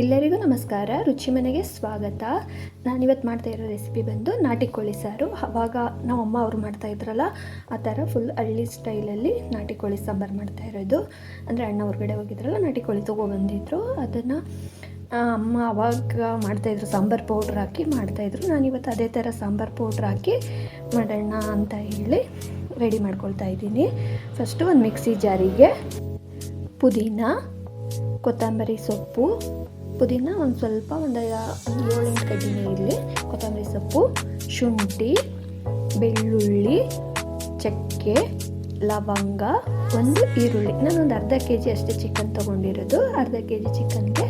ಎಲ್ಲರಿಗೂ ನಮಸ್ಕಾರ. ರುಚಿ ಮನೆಗೆ ಸ್ವಾಗತ. ನಾನಿವತ್ತು ಮಾಡ್ತಾ ಇರೋ ರೆಸಿಪಿ ಬಂದು ನಾಟಿ ಕೋಳಿ ಸಾರು. ಅವಾಗ ನಮ್ಮಮ್ಮ ಅವರು ಮಾಡ್ತಾ ಇದ್ರಲ್ಲ, ಆ ಥರ ಫುಲ್ ಹಳ್ಳಿ ಸ್ಟೈಲಲ್ಲಿ ನಾಟಿ ಕೋಳಿ ಸಾಂಬಾರು ಮಾಡ್ತಾ ಇರೋದು. ಅಂದರೆ ಅಣ್ಣ ಹೊರಗಡೆ ಹೋಗಿದ್ರಲ್ಲ, ನಾಟಿ ಕೋಳಿ ತೊಗೊಬಂದಿದ್ರು. ಅದನ್ನು ಅಮ್ಮ ಅವಾಗ ಮಾಡ್ತಾಯಿದ್ರು ಸಾಂಬಾರು ಪೌಡ್ರ್ ಹಾಕಿ ಮಾಡ್ತಾಯಿದ್ರು ನಾನಿವತ್ತು ಅದೇ ಥರ ಸಾಂಬಾರು ಪೌಡ್ರ್ ಹಾಕಿ ಮಾಡೋಣ ಅಂತ ಹೇಳಿ ರೆಡಿ ಮಾಡ್ಕೊಳ್ತಾ ಇದ್ದೀನಿ. ಫಸ್ಟು ಒಂದು ಮಿಕ್ಸಿ ಜಾರಿಗೆ ಪುದೀನ, ಕೊತ್ತಂಬರಿ ಸೊಪ್ಪು ಪುದೀನ ಒಂದು ಸ್ವಲ್ಪ ಒಂದು ಒಂದು ಏಳೆಂಟು ಕಡ್ಡಿನೇ ಇರಲಿ ಕೊತ್ತಂಬರಿ ಸೊಪ್ಪು, ಶುಂಠಿ, ಬೆಳ್ಳುಳ್ಳಿ, ಚಕ್ಕೆ, ಲವಂಗ, ಒಂದು ಈರುಳ್ಳಿ. ನಾನು ಒಂದು ಅರ್ಧ ಕೆ ಜಿ ಅಷ್ಟೇ ಚಿಕನ್ ತೊಗೊಂಡಿರೋದು. ಅರ್ಧ ಕೆ ಜಿ ಚಿಕನ್ಗೆ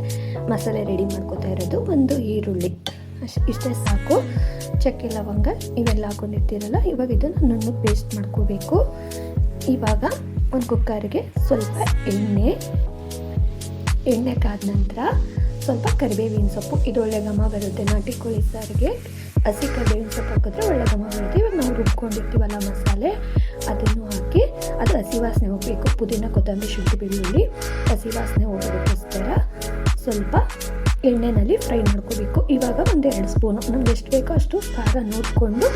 ಮಸಾಲೆ ರೆಡಿ ಮಾಡ್ಕೋತಾ ಇರೋದು. ಒಂದು ಈರುಳ್ಳಿ. ಅಷ್ಟು ಇಷ್ಟೇ ಸಾಕು. ಚಕ್ಕೆ, ಲವಂಗ ಇವೆಲ್ಲ ಹಾಕೊಂಡಿರ್ತೀರಲ್ಲ, ಇವಾಗ ಇದನ್ನು ನುಣ್ಣು ಪೇಸ್ಟ್ ಮಾಡ್ಕೋಬೇಕು. ಇವಾಗ ಒಂದು ಕುಕ್ಕರ್ಗೆ ಸ್ವಲ್ಪ ಎಣ್ಣೆ. ಎಣ್ಣೆ ಕಾದ ನಂತರ ಸ್ವಲ್ಪ ಕರಿಬೇವಿನ ಸೊಪ್ಪು ಇದು ಒಳ್ಳೆ ಘಮ ಬರುತ್ತೆ. ನಾಟಿ ಕೋಳಿ ಸಾರಿಗೆ ಹಸಿ ಕರಿಬೇವಿನ ಸೊಪ್ಪು ಹಾಕಿದ್ರೆ ಒಳ್ಳೆ ಘಮ ಬರುತ್ತೆ. ಇವಾಗ ನಾವು ರುಬ್ಕೊಂಡಿರ್ತೀವಲ್ಲ ಮಸಾಲೆ, ಅದನ್ನು ಹಾಕಿ ಅದು ಹಸಿ ವಾಸನೆ ಹೋಗಬೇಕು. ಪುದೀನ, ಕೊತ್ತಂಬರಿ, ಶುಂಠಿ, ಬೆಳ್ಳುಳ್ಳಿ, ಹಸಿ ವಾಸನೆ ಹೋಗೋದಕ್ಕೋಸ್ಕರ ಸ್ವಲ್ಪ ಎಣ್ಣೆನಲ್ಲಿ ಫ್ರೈ ಮಾಡ್ಕೋಬೇಕು. ಇವಾಗ ಒಂದೆರಡು ಸ್ಪೂನು. ನಮ್ಗೆ ಎಷ್ಟು ಬೇಕೋ ಅಷ್ಟು ಖಾರ ನೋಡಿಕೊಂಡು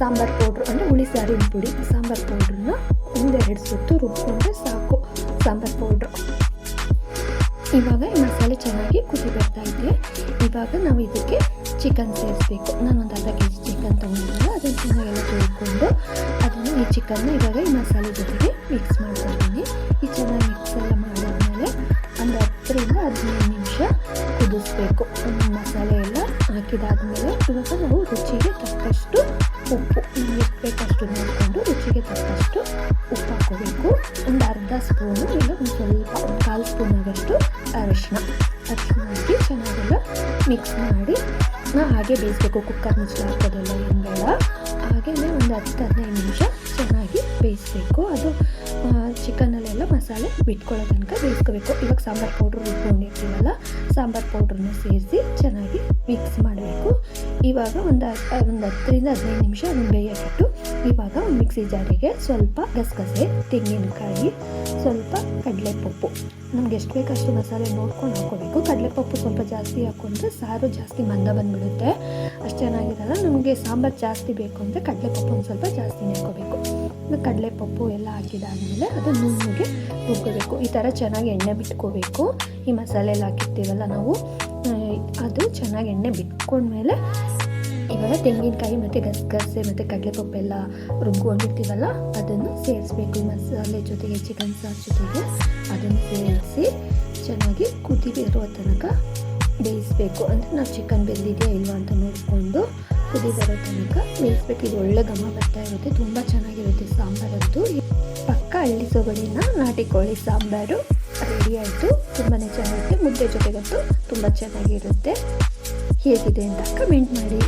ಸಾಂಬಾರು ಪೌಡ್ರು, ಅಂದರೆ ಹುಳಿ ಸಾರಿನ ಪುಡಿ, ಸಾಂಬಾರು ಪೌಡ್ರನ್ನ ಒಂದೆರಡು ಸುತ್ತು ರುಬ್ಕೊಂಡ್ರೆ ಸಾಕು. ಸಾಂಬಾರು ಪೌಡ್ರು. ಇವಾಗ ಈ ಮಸಾಲೆ ಚೆನ್ನಾಗಿ ಕುದಿ ಬರ್ತಾ ಇದೆ. ಇವಾಗ ನಾವು ಇದಕ್ಕೆ ಚಿಕನ್ ಸೇರಿಸ್ಬೇಕು. ಒಂದು ಅರ್ಧ ಕೆ ಜಿ ಚಿಕನ್ ತೊಗೊಂಡಿದ್ದೆ ಅದನ್ನು ಚೆನ್ನಾಗೆಲ್ಲ ತೊಳ್ಕೊಂಡು ಅದನ್ನು ಈ ಚಿಕನ್ನ ಇವಾಗ ಈ ಮಸಾಲೆ ಜೊತೆಗೆ ಮಿಕ್ಸ್ ಮಾಡ್ಕೊಳ್ತೀನಿ ಈ ಚೆನ್ನಾಗಿ ಮಿಕ್ಸ್ ಎಲ್ಲ ಮಾಡಿದ್ಮೇಲೆ ಒಂದು ಹತ್ತರಿಂದ ಹದಿನೈದು ನಿಮಿಷ ಕುದಿಸ್ಬೇಕು. ಮಸಾಲೆ ಎಲ್ಲ ಹಾಕಿದಾದ್ಮೇಲೆ ಇವಾಗ ನಾವು ರುಚಿಗೆ ತಕ್ಕಷ್ಟು ಉಪ್ಪು. ನಮ್ಗೆ ಎಷ್ಟು ಬೇಕಷ್ಟು ನೋಡಿಕೊಂಡು ರುಚಿಗೆ ತಕ್ಕಷ್ಟು ಉಪ್ಪು ಹಾಕೋಬೇಕು. ಒಂದು ಅರ್ಧ ಸ್ಪೂನು ಆಗೋಷ್ಟು ಅರಿಶಿನ ಅರಿಶಿನ ಹಾಕಿ ಚೆನ್ನಾಗೆಲ್ಲ ಮಿಕ್ಸ್ ಮಾಡಿ ನಾ ಹಾಗೆ ಬೇಯಿಸ್ಬೇಕು. ಕುಕ್ಕರ್ ಮುಚ್ಚಲು ಹಾಕೋದೆಲ್ಲ ಏನು ಬೇಡ ಹಾಗೆಯೇ ಒಂದು ಹತ್ತು ಹದಿನೈದು ನಿಮಿಷ ಚೆನ್ನಾಗಿ ಬೇಯಿಸ್ಬೇಕು. ಅದು ಚಿಕನಲ್ಲೆಲ್ಲ ಮಸಾಲೆ ಬಿಟ್ಕೊಳ್ಳೋ ತನಕ ಬೇಯಿಸ್ಕೋಬೇಕು. ಇವಾಗ ಸಾಂಬಾರು ಪೌಡ್ರ್ ರುಬ್ಕೊಂಡಿರ್ತೀವಲ್ಲ ಸಾಂಬಾರು ಪೌಡ್ರನ್ನ ಸೇರಿಸಿ ಚೆನ್ನಾಗಿ ಮಿಕ್ಸ್ ಮಾಡಬೇಕು ಇವಾಗ ಒಂದು ಒಂದು ಹತ್ತರಿಂದ ಹದಿನೈದು ನಿಮಿಷ ಅದನ್ನು ಬೇಯಕ್ಕಿಟ್ಟು ಇವಾಗ ಮಿಕ್ಸಿ ಜಾರಿಗೆ ಸ್ವಲ್ಪ ಗಸಗಸೆ, ತೆಂಗಿನಕಾಯಿ, ಸ್ವಲ್ಪ ಕಡಲೆಪಪ್ಪು. ನಮ್ಗೆ ಎಷ್ಟು ಬೇಕು ಅಷ್ಟು ಮಸಾಲೆ ನೋಡ್ಕೊಂಡು ಹಾಕೋಬೇಕು ಕಡಲೆಪಪ್ಪು ಸ್ವಲ್ಪ ಜಾಸ್ತಿ ಹಾಕೊಂಡ್ರೆ ಸಾರು ಜಾಸ್ತಿ ಮಂದ ಬಂದುಬಿಡುತ್ತೆ. ಅಷ್ಟು ಚೆನ್ನಾಗಿರಲ್ಲ, ನಮಗೆ ಸಾಂಬಾರು ಜಾಸ್ತಿ ಬೇಕು ಅಂದರೆ ಕಡಲೆಪಪ್ಪು ಒಂದು ಸ್ವಲ್ಪ ಜಾಸ್ತಿ ಹಾಕೋಬೇಕು ಕಡಲೆಪಪ್ಪು ಎಲ್ಲ ಹಾಕಿದಾದಮೇಲೆ ಅದು ನುಣ್ಣಗೆ ರುಬ್ಕೋಬೇಕು. ಈ ಥರ ಚೆನ್ನಾಗಿ ಎಣ್ಣೆ ಬಿಟ್ಕೋಬೇಕು. ಈ ಮಸಾಲೆ ಎಲ್ಲ ಹಾಕಿರ್ತೀವಲ್ಲ ನಾವು ಅದು ಚೆನ್ನಾಗಿ ಎಣ್ಣೆ ಬಿಟ್ಕೊಂಡ್ಮೇಲೆ ಇವಾಗ ತೆಂಗಿನಕಾಯಿ ಮತ್ತು ಗಸಗಸೆ ಮತ್ತು ಕಡಲೆಪಪ್ಪು ಎಲ್ಲ ರುಬ್ಕೊಂಡಿರ್ತೀವಲ್ಲ, ಅದನ್ನು ಸೇರಿಸ್ಬೇಕು. ಮಸಾಲೆ ಜೊತೆಗೆ ಚಿಕನ್ ಸಾರ್ ಜೊತೆಗೆ ಅದನ್ನು ಸೇರಿಸಿ ಚೆನ್ನಾಗಿ ಕುದಿ ಬರುವ ತನಕ ಬೇಯಿಸಬೇಕು. ಅಂದರೆ ನಾವು ಚಿಕನ್ ಬೆಂದಿದೆಯಾ ಇಲ್ವಾ ಅಂತ ನೋಡಿಕೊಂಡು ಕುದಿ ಬರೋ ತನಕ ಬೇಯಿಸ್ಬೇಕು. ಇದು ಒಳ್ಳೆ ಘಮ ಬರ್ತಾ ಇರುತ್ತೆ, ತುಂಬ ಚೆನ್ನಾಗಿರುತ್ತೆ ಸಾಂಬಾರಂತೂ ಪಕ್ಕ ಹಳ್ಳಿ ಸೊಗಡಿನ ನಾಟಿ ಕೋಳಿ ಸಾಂಬಾರು ರೆಡಿ ಆಯಿತು. ತುಂಬಾ ಮುದ್ದೆ ಜೊತೆಗಂತೂ ತುಂಬ ಚೆನ್ನಾಗಿರುತ್ತೆ. ಹೇಗಿದೆ ಅಂತ ಕಮೆಂಟ್ ಮಾಡಿ.